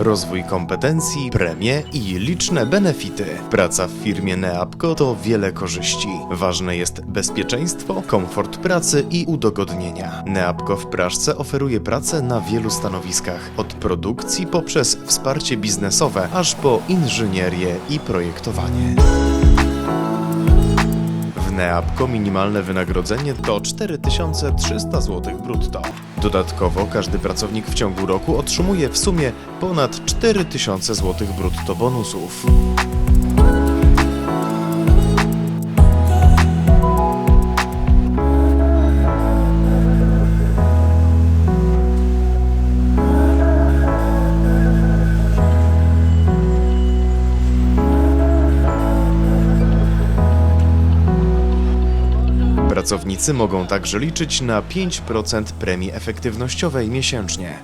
rozwój kompetencji, premie i liczne benefity. Praca w firmie Neapco to wiele korzyści. Ważne jest bezpieczeństwo, komfort pracy i udogodnienia. Neapco w Praszce oferuje pracę na wielu stanowiskach, od produkcji poprzez wsparcie biznesowe, aż po inżynierię i projektowanie. W Neapco minimalne wynagrodzenie to 4300 zł brutto. Dodatkowo każdy pracownik w ciągu roku otrzymuje w sumie ponad 4000 zł brutto bonusów. Pracownicy mogą także liczyć na 5% premii efektywnościowej miesięcznie.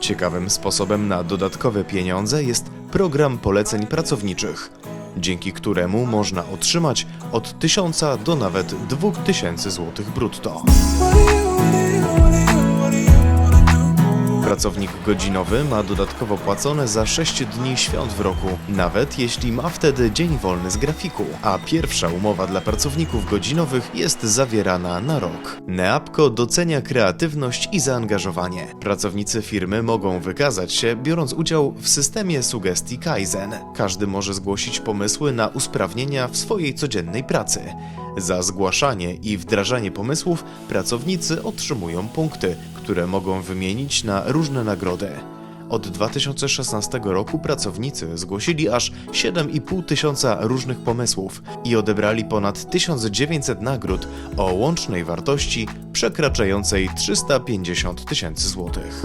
Ciekawym sposobem na dodatkowe pieniądze jest program poleceń pracowniczych, dzięki któremu można otrzymać od 1000 do nawet 2000 zł brutto. Pracownik godzinowy ma dodatkowo płacone za 6 dni świąt w roku, nawet jeśli ma wtedy dzień wolny z grafiku, a pierwsza umowa dla pracowników godzinowych jest zawierana na rok. Neapco docenia kreatywność i zaangażowanie. Pracownicy firmy mogą wykazać się, biorąc udział w systemie sugestii Kaizen. Każdy może zgłosić pomysły na usprawnienia w swojej codziennej pracy. Za zgłaszanie i wdrażanie pomysłów pracownicy otrzymują punkty, które mogą wymienić na różne nagrody. Od 2016 roku pracownicy zgłosili aż 7,5 tysiąca różnych pomysłów i odebrali ponad 1900 nagród o łącznej wartości przekraczającej 350 tysięcy złotych.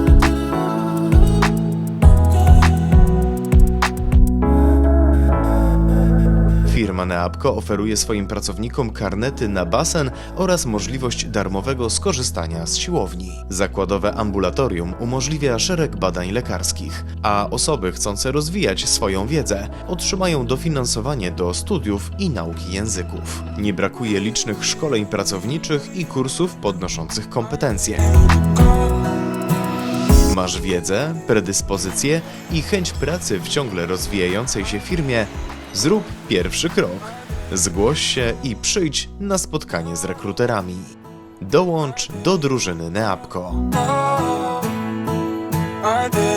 Firma Neapco oferuje swoim pracownikom karnety na basen oraz możliwość darmowego skorzystania z siłowni. Zakładowe ambulatorium umożliwia szereg badań lekarskich, a osoby chcące rozwijać swoją wiedzę otrzymają dofinansowanie do studiów i nauki języków. Nie brakuje licznych szkoleń pracowniczych i kursów podnoszących kompetencje. Masz wiedzę, predyspozycje i chęć pracy w ciągle rozwijającej się firmie? Zrób pierwszy krok. Zgłoś się i przyjdź na spotkanie z rekruterami. Dołącz do drużyny Neapco. I